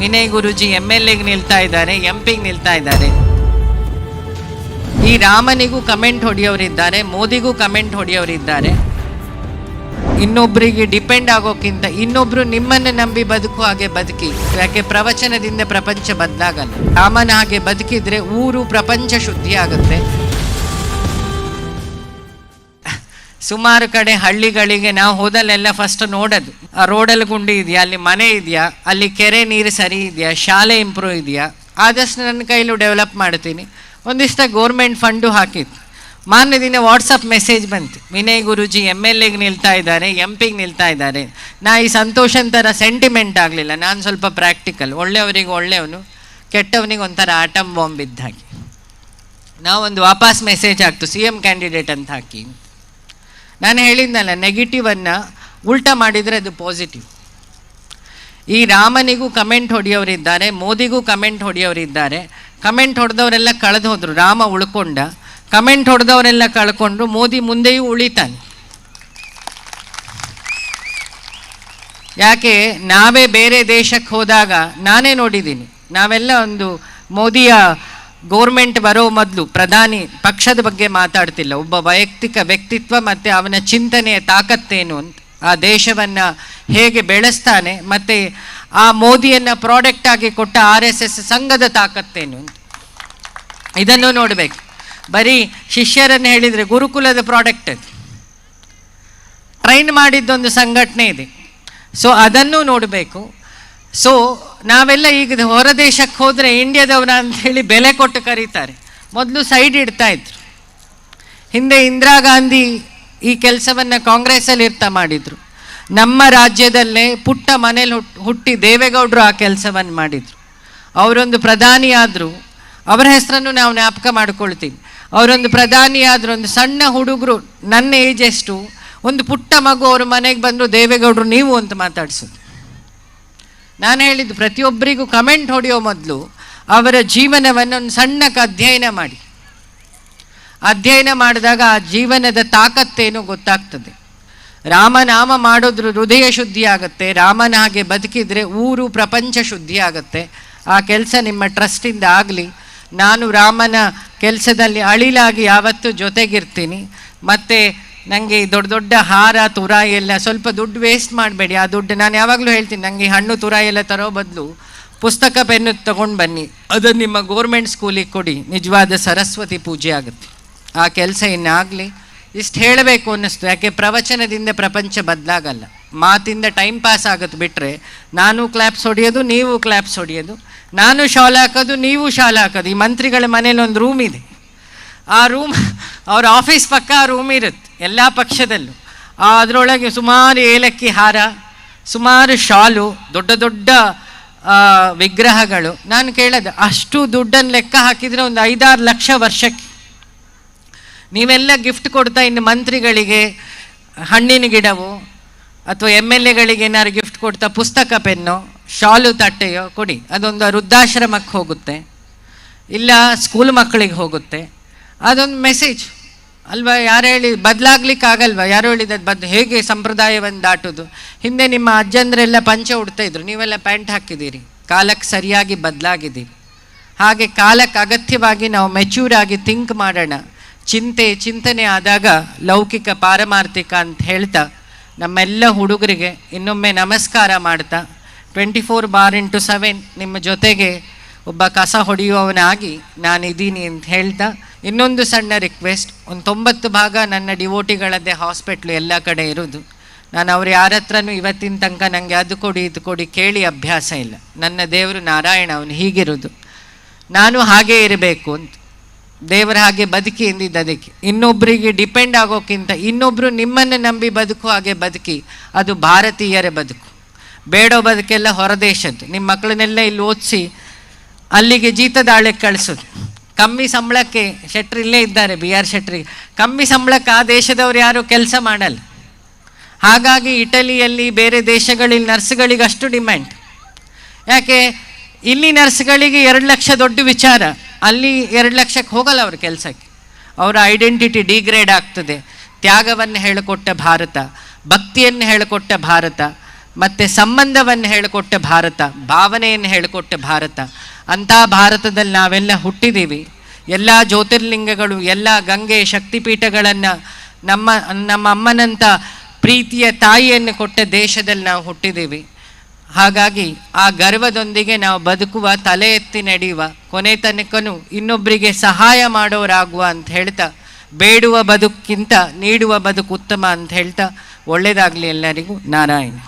ವಿನಯ್ ಗುರುಜಿ M L ಎಗೆ ನಿಲ್ತಾ ಇದ್ದಾರೆ ಎಂ ಪಿಗೆ ನಿಲ್ತಾ ಇದ್ದಾರೆ. ಈ ರಾಮನಿಗೂ ಕಮೆಂಟ್ ಹೊಡೆಯೋರಿದ್ದಾರೆ, ಮೋದಿಗೂ ಕಮೆಂಟ್ ಹೊಡೆಯೋರಿದ್ದಾರೆ. ಇನ್ನೊಬ್ಬರಿಗೆ ಡಿಪೆಂಡ್ ಆಗೋಕ್ಕಿಂತ ಇನ್ನೊಬ್ರು ನಿಮ್ಮನ್ನು ನಂಬಿ ಬದುಕು ಹಾಗೆ ಬದುಕಿ. ಯಾಕೆ ಪ್ರವಚನದಿಂದ ಪ್ರಪಂಚ ಬದಲಾಗಲ್ಲ. ರಾಮನ ಹಾಗೆ ಬದುಕಿದ್ರೆ ಊರು ಪ್ರಪಂಚ ಶುದ್ಧಿ ಆಗುತ್ತೆ ಸುಮಾರು ಕಡೆ ಹಳ್ಳಿಗಳಿಗೆ ನಾವು ಹೋದಲ್ಲೆಲ್ಲ ಫಸ್ಟ್ ನೋಡೋದು. ಆ ರೋಡಲ್ಲಿ ಗುಂಡಿ ಇದೆಯಾ, ಅಲ್ಲಿ ಮನೆ ಇದೆಯಾ, ಅಲ್ಲಿ ಕೆರೆ ನೀರು ಸರಿ ಇದೆಯಾ, ಶಾಲೆ ಇಂಪ್ರೂವ್ ಇದೆಯಾ? ಆದಷ್ಟು ನನ್ನ ಕೈಲೂ ಡೆವಲಪ್ ಮಾಡ್ತೀನಿ. ಒಂದಿಷ್ಟ ಗೋರ್ಮೆಂಟ್ ಫಂಡು ಹಾಕಿತ್ತು ಮಾನ್ಯ ದಿನ ವಾಟ್ಸಪ್ ಮೆಸೇಜ್ ಬಂತು. ವಿನಯ್ ಗುರುಜಿ ಎಂ ಎಲ್ ಎಗೆ ನಿಲ್ತಾ ಇದ್ದಾರೆ ಎಂ ಪಿಗೆ ನಿಲ್ತಾ ಇದ್ದಾರೆ. ನಾ ಈ ಸಂತೋಷನ್ ಥರ ಸೆಂಟಿಮೆಂಟ್ ಆಗಲಿಲ್ಲ. ನಾನು ಸ್ವಲ್ಪ ಪ್ರಾಕ್ಟಿಕಲ್ ಒಳ್ಳೆಯವರಿಗೆ ಒಳ್ಳೆಯವನು, ಕೆಟ್ಟವನಿಗೆ ಒಂಥರ ಆಟಮ್ ಬಾಂಬ್ ಇದ್ದ ಹಾಗೆ. ನಾವೊಂದು ವಾಪಸ್ ಮೆಸೇಜ್ ಹಾಕ್ತು ಸಿ ಎಂ ಕ್ಯಾಂಡಿಡೇಟ್ ಅಂತ ಹಾಕಿ. ನಾನು ಹೇಳಿದ್ನಲ್ಲ ನೆಗೆಟಿವನ್ನು ಉಲ್ಟಾ ಮಾಡಿದರೆ ಅದು ಪಾಸಿಟಿವ್ ಈ ರಾಮನಿಗೂ ಕಮೆಂಟ್ ಹೊಡೆಯೋರಿದ್ದಾರೆ, ಮೋದಿಗೂ ಕಮೆಂಟ್ ಹೊಡೆಯೋರಿದ್ದಾರೆ. ಕಮೆಂಟ್ ಹೊಡೆದವರೆಲ್ಲ ಕಳೆದು ಹೋದರು ರಾಮ ಉಳ್ಕೊಂಡ. ಕಮೆಂಟ್ ಹೊಡೆದವರೆಲ್ಲ ಕಳ್ಕೊಂಡ್ರು, ಮೋದಿ ಮುಂದೆಯೂ ಉಳಿತಾನೆ. ಯಾಕೆ, ನಾವೇ ಬೇರೆ ದೇಶಕ್ಕೆ ಹೋದಾಗ ನಾನೇ ನೋಡಿದ್ದೀನಿ. ನಾವೆಲ್ಲ ಒಂದು ಮೋದಿಯ ಗೋರ್ಮೆಂಟ್ ಬರೋ ಮೊದಲು ಪ್ರಧಾನಿ ಪಕ್ಷದ ಬಗ್ಗೆ ಮಾತಾಡ್ತಿಲ್ಲ. ಒಬ್ಬ ವೈಯಕ್ತಿಕ ವ್ಯಕ್ತಿತ್ವ ಮತ್ತು ಅವನ ಚಿಂತನೆಯ ತಾಕತ್ತೇನು ಅಂತ. ಆ ದೇಶವನ್ನು ಹೇಗೆ ಬೆಳೆಸ್ತಾನೆ ಮತ್ತು ಆ ಮೋದಿಯನ್ನು ಪ್ರಾಡಕ್ಟ್ ಆಗಿ ಕೊಟ್ಟ ಆರ್ ಎಸ್ ಎಸ್ ಸಂಘದ ತಾಕತ್ತೇನು ಅಂತ. ಇದನ್ನು ನೋಡಬೇಕು. ಬರೀ ಶಿಷ್ಯರನ್ನು ಹೇಳಿದರೆ ಗುರುಕುಲದ ಪ್ರಾಡಕ್ಟ್ ಅದು. ಟ್ರೈನ್ ಮಾಡಿದ್ದೊಂದು ಸಂಘಟನೆ ಇದೆ. ಸೊ ಅದನ್ನು ನೋಡಬೇಕು. ಸೊ ನಾವೆಲ್ಲ ಈಗ ಹೊರ ದೇಶಕ್ಕೆ ಹೋದರೆ ಇಂಡಿಯಾದವರ ಹೇಳಿ ಬೆಲೆ ಕೊಟ್ಟು ಕರೀತಾರೆ. ಮೊದಲು ಸೈಡ್ ಇಡ್ತಾ ಇದ್ರು. ಹಿಂದೆ ಇಂದಿರಾ ಗಾಂಧಿ ಈ ಕೆಲಸವನ್ನು ಕಾಂಗ್ರೆಸ್ಸಲ್ಲಿ ಇರ್ತಾ ಮಾಡಿದರು. ನಮ್ಮ ರಾಜ್ಯದಲ್ಲೇ ಪುಟ್ಟ ಮನೇಲಿ ಹುಟ್ಟು ಹುಟ್ಟಿ ದೇವೇಗೌಡರು ಆ ಕೆಲಸವನ್ನು ಮಾಡಿದರು. ಅವರೊಂದು ಪ್ರಧಾನಿ ಆದರೂ. ಅವರ ಹೆಸರನ್ನು ನಾವು ಜ್ಞಾಪಕ ಮಾಡ್ಕೊಳ್ತೀವಿ. ಅವರೊಂದು ಪ್ರಧಾನಿ ಆದರೂ, ಒಂದು ಸಣ್ಣ ಹುಡುಗರು, ನನ್ನ ಏಜ್ ಎಷ್ಟು, ಒಂದು ಪುಟ್ಟ ಮಗು ಅವ್ರ ಮನೆಗೆ ಬಂದರು ದೇವೇಗೌಡರು, ನೀವು ಅಂತ ಮಾತಾಡ್ಸೋದು. ನಾನು ಹೇಳಿದ್ದು ಪ್ರತಿಯೊಬ್ಬರಿಗೂ ಕಮೆಂಟ್ ಹೊಡೆಯೋ ಮೊದಲು ಅವರ ಜೀವನವನ್ನು ಒಂದು ಸಣ್ಣಕ್ಕೆ ಅಧ್ಯಯನ ಮಾಡಿ. ಅಧ್ಯಯನ ಮಾಡಿದಾಗ ಆ ಜೀವನದ ತಾಕತ್ತೇನು ಗೊತ್ತಾಗ್ತದೆ. ರಾಮನಾಮ ಮಾಡಿದ್ರು ಹೃದಯ ಶುದ್ಧಿ ಆಗುತ್ತೆ, ರಾಮನ ಹಾಗೆ ಬದುಕಿದರೆ ಊರು ಪ್ರಪಂಚ ಶುದ್ಧಿ ಆಗುತ್ತೆ, ಆ ಕೆಲಸ ನಿಮ್ಮ ಟ್ರಸ್ಟಿಂದ ಆಗಲಿ, ನಾನು ರಾಮನ ಕೆಲಸದಲ್ಲಿ ಅಳಿಲಾಗಿ ಯಾವತ್ತೂ ಜೊತೆಗಿರ್ತೀನಿ, ಮತ್ತು ನನಗೆ ದೊಡ್ಡ ದೊಡ್ಡ ಹಾರ ತುರಾಯಿ ಎಲ್ಲ ಸ್ವಲ್ಪ ದುಡ್ಡು ವೇಸ್ಟ್ ಮಾಡಬೇಡಿ. ಆ ದುಡ್ಡು ನಾನು ಯಾವಾಗಲೂ ಹೇಳ್ತೀನಿ ನನಗೆ ಹಣ್ಣು ತುರಾಯಿ ಎಲ್ಲ ತರೋ ಬದಲು ಪುಸ್ತಕ, ಪೆನ್ನು ತಗೊಂಡು ಬನ್ನಿ. ಅದನ್ನು ನಿಮ್ಮ ಗೋರ್ಮೆಂಟ್ ಸ್ಕೂಲಿಗೆ ಕೊಡಿ. ನಿಜವಾದ ಸರಸ್ವತಿ ಪೂಜೆ ಆಗುತ್ತೆ. ಆ ಕೆಲಸ ಇನ್ನಾಗಲಿ. ಇಷ್ಟು ಹೇಳಬೇಕು ಅನ್ನಿಸ್ತು. ಯಾಕೆ ಪ್ರವಚನದಿಂದ ಪ್ರಪಂಚ ಬದಲಾಗಲ್ಲ. ಮಾತಿಂದ ಟೈಮ್ ಪಾಸ್ ಆಗುತ್ತೆ ಬಿಟ್ಟರೆ ನಾನು ಕ್ಲಾಪ್ಸ್ ಹೊಡೆಯೋದು, ನೀವು ಕ್ಲಾಪ್ಸ್ ಹೊಡೆಯೋದು. ನಾನು ಶಾಲ್ ಹಾಕೋದು, ನೀವು ಶಾಲ್ ಹಾಕೋದು. ಈ ಮಂತ್ರಿಗಳ ಮನೇಲಿ ಒಂದು ರೂಮ್ ಇದೆ. ಆ ರೂಮ್ ಅವ್ರ ಆಫೀಸ್ ಪಕ್ಕ ಆ ರೂಮ್ ಇರುತ್ತೆ. ಎಲ್ಲ ಪಕ್ಷದಲ್ಲೂ. ಅದರೊಳಗೆ ಸುಮಾರು ಏಲಕ್ಕಿ ಹಾರ, ಸುಮಾರು ಶಾಲು, ದೊಡ್ಡ ದೊಡ್ಡ ವಿಗ್ರಹಗಳು. ನಾನು ಕೇಳೋದು, ಅಷ್ಟು ದುಡ್ಡನ್ನು ಲೆಕ್ಕ ಹಾಕಿದರೆ ಒಂದು ಐದಾರು ಲಕ್ಷ ವರ್ಷಕ್ಕೆ. ನೀವೆಲ್ಲ ಗಿಫ್ಟ್ ಕೊಡ್ತಾ ಇನ್ನು ಮಂತ್ರಿಗಳಿಗೆ, ಹಣ್ಣಿನ ಗಿಡವು, ಅಥವಾ ಎಂ ಎಲ್ ಎಗಳಿಗೆ ಏನಾದ್ರು ಗಿಫ್ಟ್ ಕೊಡ್ತಾ ಪುಸ್ತಕ ಪೆನ್ನು, ಶಾಲು ತಟ್ಟೆಯೋ ಕೊಡಿ. ಅದೊಂದು ವೃದ್ಧಾಶ್ರಮಕ್ಕೆ ಹೋಗುತ್ತೆ. ಇಲ್ಲ ಸ್ಕೂಲ್ ಮಕ್ಕಳಿಗೆ ಹೋಗುತ್ತೆ. ಅದೊಂದು ಮೆಸೇಜ್ ಅಲ್ವಾ, ಯಾರು ಹೇಳಿ, ಬದಲಾಗ್ಲಿಕ್ಕಾಗಲ್ವಾ? ಯಾರು ಹೇಳಿದ ಬದ್, ಹೇಗೆ ಸಂಪ್ರದಾಯವನ್ನು ದಾಟೋದು? ಹಿಂದೆ ನಿಮ್ಮ ಅಜ್ಜಂದ್ರೆಲ್ಲ ಪಂಚೆ ಉಡ್ತಾ ಇದ್ರು ನೀವೆಲ್ಲ ಪ್ಯಾಂಟ್ ಹಾಕಿದ್ದೀರಿ. ಕಾಲಕ್ಕೆ ಸರಿಯಾಗಿ ಬದಲಾಗಿದ್ದೀರಿ. ಹಾಗೆ ಕಾಲಕ್ಕೆ ಅಗತ್ಯವಾಗಿ ನಾವು ಮೆಚ್ಯೂರ್ ಆಗಿ ಥಿಂಕ್ ಮಾಡೋಣ. ಚಿಂತೆ, ಚಿಂತನೆ ಆದಾಗ ಲೌಕಿಕ ಪಾರಮಾರ್ಥಿಕ ಅಂತ ಹೇಳ್ತಾ, ನಮ್ಮೆಲ್ಲ ಹುಡುಗರಿಗೆ ಇನ್ನೊಮ್ಮೆ ನಮಸ್ಕಾರ ಮಾಡ್ತಾ twenty four bar into seven ನಿಮ್ಮ ಜೊತೆಗೆ ಒಬ್ಬ ಕಸ ಹೊಡೆಯುವವನಾಗಿ ನಾನಿದ್ದೀನಿ ಅಂತ ಹೇಳ್ತಾ ಇನ್ನೊಂದು ಸಣ್ಣ ರಿಕ್ವೆಸ್ಟ್ ಒಂದು ತೊಂಬತ್ತು ಭಾಗ ನನ್ನ ಡಿವೋಟಿಗಳದ್ದೇ ಹಾಸ್ಪಿಟ್ಲು ಎಲ್ಲ ಕಡೆ ಇರೋದು. ನಾನು ಅವ್ರು ಯಾರ ಹತ್ರನೂ ಇವತ್ತಿನ ತನಕ ನನಗೆ ಅದು ಕೊಡಿ, ಇದು ಕೊಡಿ ಕೇಳಿ ಅಭ್ಯಾಸ ಇಲ್ಲ. ನನ್ನ ದೇವರು ನಾರಾಯಣ, ಅವನು ಹೀಗಿರೋದು. ನಾನು ಹಾಗೇ ಇರಬೇಕು ಅಂತ. ದೇವರ ಹಾಗೆ ಬದುಕಿ ಎಂದಿದ್ದ ಅದಕ್ಕೆ. ಇನ್ನೊಬ್ಬರಿಗೆ ಡಿಪೆಂಡ್ ಆಗೋಕ್ಕಿಂತ ಇನ್ನೊಬ್ಬರು ನಿಮ್ಮನ್ನು ನಂಬಿ ಬದುಕು, ಹಾಗೆ ಬದುಕಿ. ಅದು ಭಾರತೀಯರ ಬದುಕು. ಬೇಡೋ ಬದುಕೆಲ್ಲ ಹೊರದೇಶದ್ದು. ನಿಮ್ಮ ಮಕ್ಕಳನ್ನೆಲ್ಲ ಇಲ್ಲಿ ಓದಿಸಿ, ಅಲ್ಲಿಗೆ ಜೀತದಾಳೆ ಕಳಿಸೋದು. ಕಮ್ಮಿ ಸಂಬಳಕ್ಕೆ ಶೆಟ್ರಿ ಇಲ್ಲೇ ಇದ್ದಾರೆ, ಬಿ ಆರ್ ಶೆಟ್ರಿ ಕಮ್ಮಿ ಸಂಬಳಕ್ಕೆ ಆ ದೇಶದವ್ರು ಯಾರು ಕೆಲಸ ಮಾಡಲ್ಲ. ಹಾಗಾಗಿ ಇಟಲಿಯಲ್ಲಿ ಬೇರೆ ದೇಶಗಳಲ್ಲಿ ನರ್ಸ್ಗಳಿಗೆ ಅಷ್ಟು ಡಿಮ್ಯಾಂಡ್. ಯಾಕೆ, ಇಲ್ಲಿ ನರ್ಸ್ಗಳಿಗೆ ಎರಡು ಲಕ್ಷ ದೊಡ್ಡ ವಿಚಾರ. ಅಲ್ಲಿ ಎರಡು ಲಕ್ಷಕ್ಕೆ ಹೋಗಲ್ಲ ಅವ್ರ ಕೆಲಸಕ್ಕೆ. ಅವರ ಐಡೆಂಟಿಟಿ ಡಿಗ್ರೇಡ್ ಆಗ್ತದೆ. ತ್ಯಾಗವನ್ನು ಹೇಳಿಕೊಟ್ಟ ಭಾರತ, ಭಕ್ತಿಯನ್ನು ಹೇಳಿಕೊಟ್ಟ ಭಾರತ, ಮತ್ತು ಸಂಬಂಧವನ್ನು ಹೇಳಿಕೊಟ್ಟ ಭಾರತ, ಭಾವನೆಯನ್ನು ಹೇಳಿಕೊಟ್ಟ ಭಾರತ. ಅಂಥ ಭಾರತದಲ್ಲಿ ನಾವೆಲ್ಲ ಹುಟ್ಟಿದ್ದೀವಿ ಎಲ್ಲ ಜ್ಯೋತಿರ್ಲಿಂಗಗಳು, ಎಲ್ಲ ಗಂಗೆ ಶಕ್ತಿಪೀಠಗಳನ್ನು ನಮ್ಮ ನಮ್ಮ ಅಮ್ಮನಂಥ ಪ್ರೀತಿಯ ತಾಯಿಯನ್ನು ಕೊಟ್ಟ ದೇಶದಲ್ಲಿ ನಾವು ಹುಟ್ಟಿದ್ದೀವಿ ಹಾಗಾಗಿ ಆ ಗರ್ವದೊಂದಿಗೆ ನಾವು ಬದುಕುವ, ತಲೆ ಎತ್ತಿ ನಡೆಯುವ, ಕೊನೆ ತನಕನೂ ಇನ್ನೊಬ್ಬರಿಗೆ ಸಹಾಯ ಮಾಡೋರಾಗುವ ಅಂತ ಹೇಳ್ತಾ, ಬೇಡುವ ಬದುಕಿಂತ, ನೀಡುವ ಬದುಕು ಉತ್ತಮ ಅಂತ ಹೇಳ್ತಾ ಒಳ್ಳೆಯದಾಗಲಿ ಎಲ್ಲರಿಗೂ ನಾರಾಯಣ.